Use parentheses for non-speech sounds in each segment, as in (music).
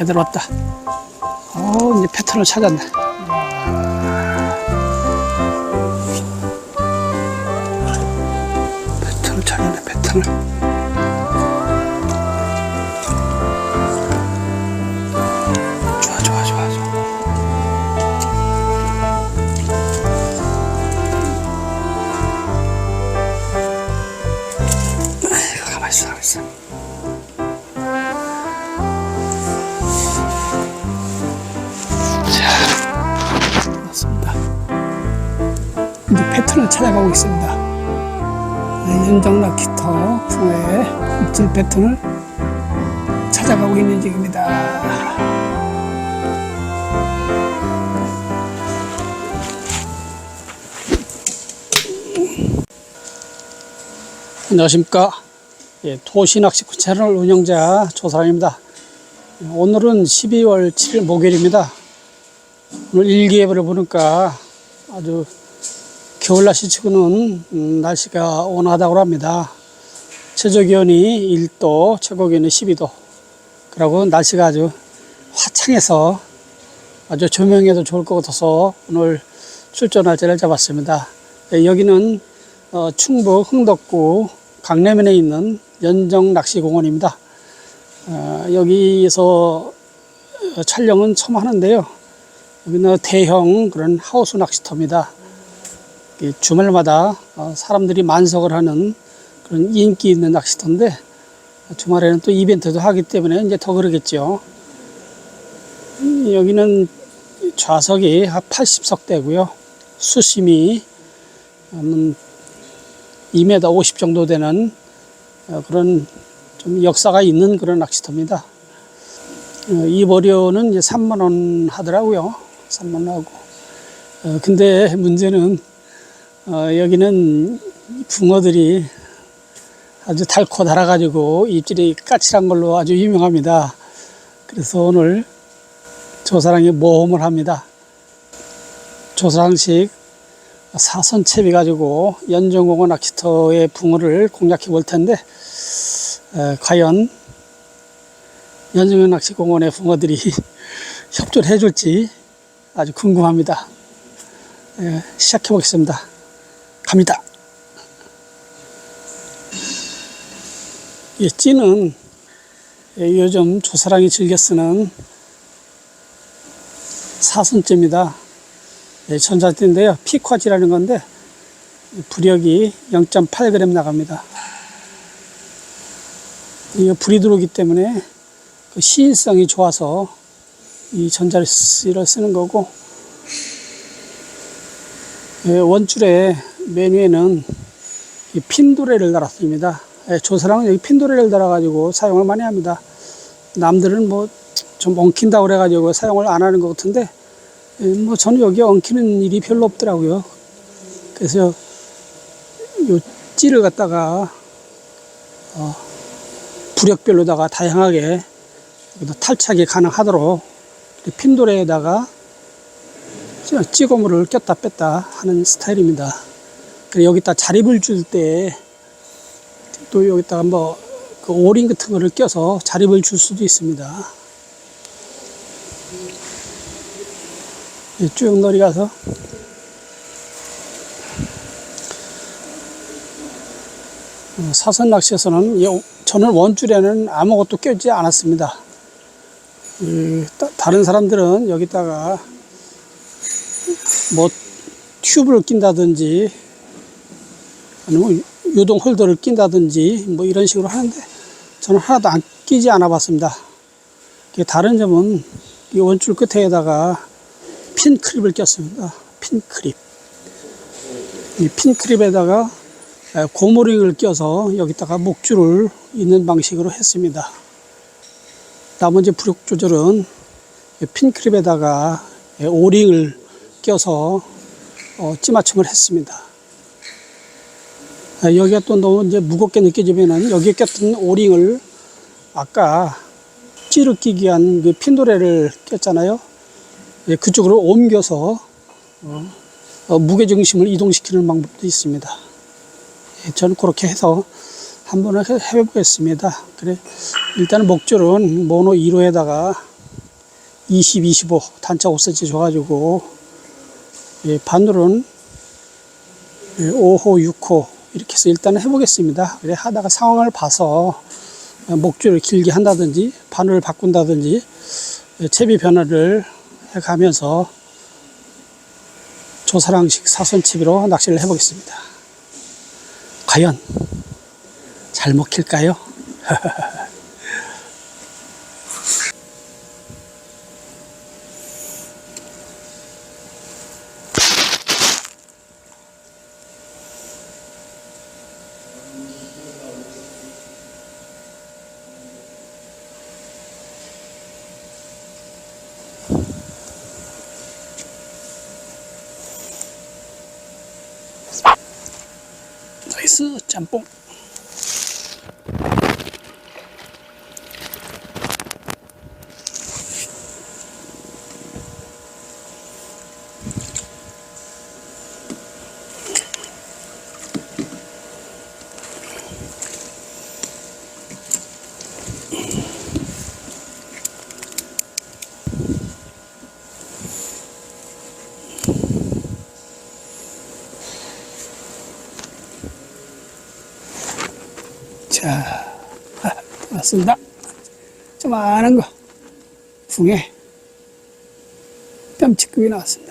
제대로 왔다. 어, 이제 패턴을 찾았네. 패턴을 찾았네, 패턴을. 패턴을 찾아가고 있습니다. 네, 연정락 기터 풍의 입질 패턴을 찾아가고 있는 중입니다. 안녕하십니까. 예, 도시낚시꾼 채널 운영자 조사입니다. 오늘은 12월 7일 목요일입니다. 오늘 일기예보를 보니까 아주 겨울 날씨 치고는 음, 날씨가 온화하다고 합니다. 최저 기온이 1도, 최고 기온이 12도. 그리고 날씨가 아주 화창해서 아주 조명해도 좋을 것 같아서 오늘 출전 날짜를 잡았습니다. 예, 여기는 어, 충북 흥덕구 강내면에 있는 연정 낚시공원입니다. 어, 여기서 어, 촬영은 처음 하는데요. 여기는 대형 그런 하우스 낚시터입니다. 이 주말마다 어, 사람들이 만석을 하는 그런 인기 있는 낚시터인데 주말에는 또 이벤트도 하기 때문에 이제 더 그러겠죠. 음, 여기는 좌석이 한 80석 되고요. 수심이 음, 2m 50 정도 되는 어, 그런 좀 역사가 있는 그런 낚시터입니다. 어, 이보료는 이제 3만 원 하더라고요. 3만 원 하고. 어, 근데 문제는 어, 여기는 붕어들이 아주 달코 달아가지고 입질이 까칠한 걸로 아주 유명합니다. 그래서 오늘 조사랑이 모험을 합니다. 조사랑식 사선 채비 가지고 연정공원 낚시터의 붕어를 공략해 볼 텐데 에, 과연 연정공 낚시공원의 붕어들이 (laughs) 협조를 해줄지 아주 궁금합니다. 에, 시작해 보겠습니다. 갑니다. 이 찌는 예, 요즘 조사랑이 즐겨 쓰는 사선째입니다. 예, 전자띠인데요. 피쿼지라는 건데 부력이 0.8g 나갑니다. 이게 불이 들어오기 때문에 그 시인성이 좋아서 이 전자를 쓰는 거고 예, 원줄에 메뉴에는 이 핀도레를 달았습니다. 예, 조사랑은 여기 핀도레를 달아가지고 사용을 많이 합니다. 남들은 뭐 좀 엉킨다고 그래가지고 사용을 안 하는 것 같은데 예, 뭐 저는 여기 엉키는 일이 별로 없더라고요. 그래서 요 찌를 갖다가 어, 부력별로다가 다양하게 탈착이 가능하도록 핀도레에다가 찌고물을 꼈다 뺐다 하는 스타일입니다. 여기다 자립을 줄 때 또 여기다가 뭐그 오링 같은 거를 껴서 자립을 줄 수도 있습니다. 예, 쭉 놀이 가서 어, 사선 낚시에서는 이- 저는 원줄에는 아무것도 껴지 않았습니다. 다른 사람들은 여기다가 뭐 튜브를 낀다든지 아니면 유동 홀더를 낀다든지 뭐 이런 식으로 하는데 저는 하나도 안 끼지 않아 봤습니다. 다른 점은 이 원줄 끝에다가 핀 크립을 꼈습니다. 핀 크립. 이 핀 크립에다가 에, 고무링을 껴서 여기다가 목줄을 있는 방식으로 했습니다. 나머지 부력 조절은 이핀 크립에다가 에, 오링을 껴서 어, 찌맞춤을 했습니다. 아, 여기가 또 너무 이제 무겁게 느껴지면은 여기에 꼈던 오링을 아까 찌를 끼기 위한 그 핀도레를 꼈잖아요. 예, 그쪽으로 옮겨서 어, 어, 무게 중심을 이동시키는 방법도 있습니다. 예, 저는 그렇게 해서 한번 해- 해보겠습니다. 그래 일단은 목줄은 모노 2호에다가 20, 25 단차 5cm 줘가지고 예, 바늘은 예, 5호, 6호 이렇게 해서 일단은 해보겠습니다. 그래 하다가 상황을 봐서 목줄을 길게 한다든지 바늘을 바꾼다든지 예, 채비 변화를 해가면서 조사랑식 사선 채비로 낚시를 해보겠습니다. 과연 잘 먹힐까요? (laughs) 나이스 자 왔습니다. 조만한 거 붕에 뺨치급이 나왔습니다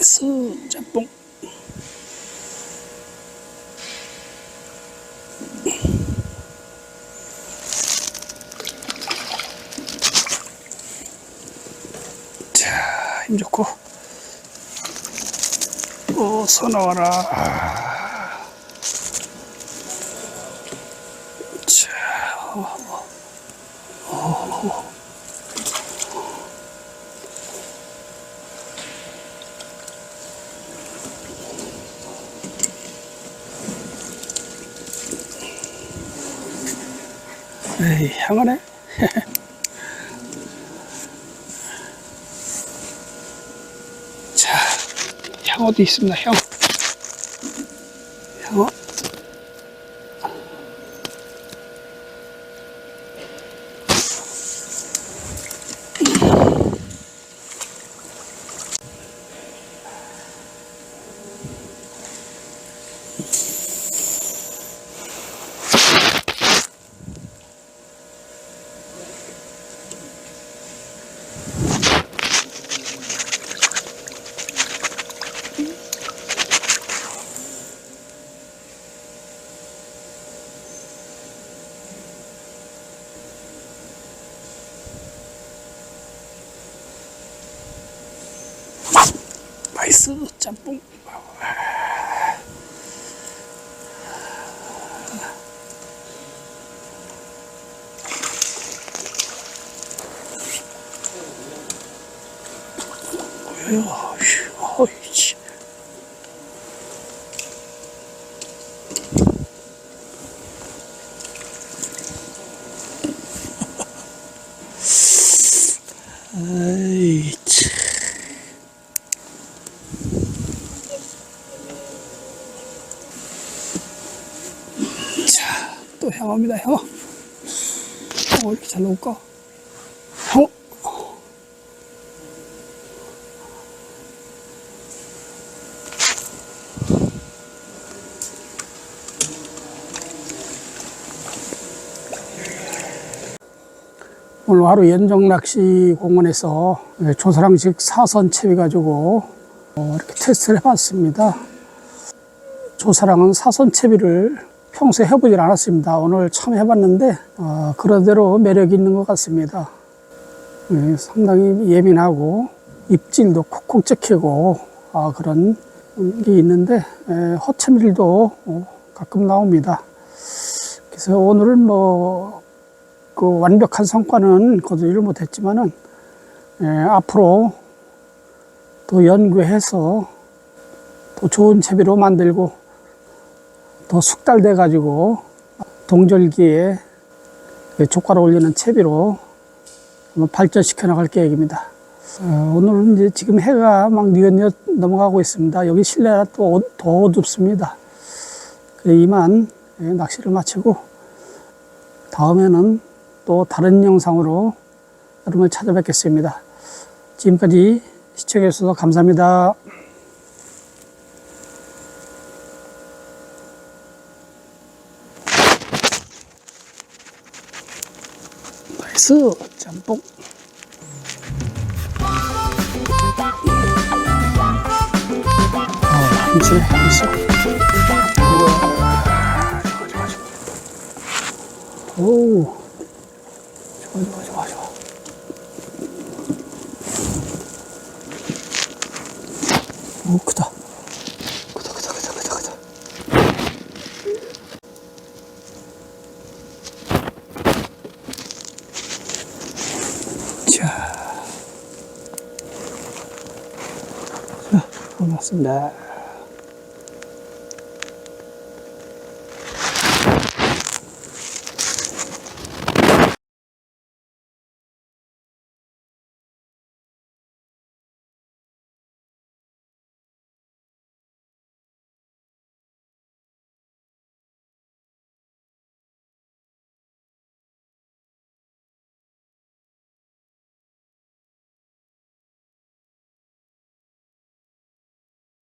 나이스 짬뽕. 자, 힘 좋고. 어서 나와라 에이, 향하네. (laughs) 자, 향어도 있습니다, 향 나이스 짬뽕. 뭐야, 어이씨. 아이, 참. 자, 또 향어입니다, 향어. 향어 이렇게 잘 나올까? 향어. 오늘 하루 연정낚시 공원에서 조사랑식 사선 채비 가지고 어, 이렇게 테스트를 해봤습니다. 조사랑은 사선 채비를 평소에 해보질 않았습니다. 오늘 처음 해봤는데 어, 그런대로 매력이 있는 것 같습니다. 예, 상당히 예민하고 입질도 콕콕 찍히고 아, 그런 게 있는데 에, 허채밀도 어, 가끔 나옵니다. 그래서 오늘은 뭐, 그 완벽한 성과는 거두지를 못했지만은, 예, 앞으로 또 연구해서 더 좋은 채비로 만들고 더 숙달돼 가지고 동절기에 그 조과를 올리는 채비로 발전시켜 나갈 계획입니다. 어, 오늘은 이제 지금 해가 막 뉘엿뉘엿 넘어가고 있습니다. 여기 실내라 또 어- 더 어둡습니다. 그래, 이만 예, 낚시를 마치고 다음에는 또 다른 영상으로 여러분을 찾아뵙겠습니다. 지금까지 시청해주셔서 감사합니다. 나이스 짬뽕 힘써 우와 좋아 좋아 좋아 오 좋아 오 크다 the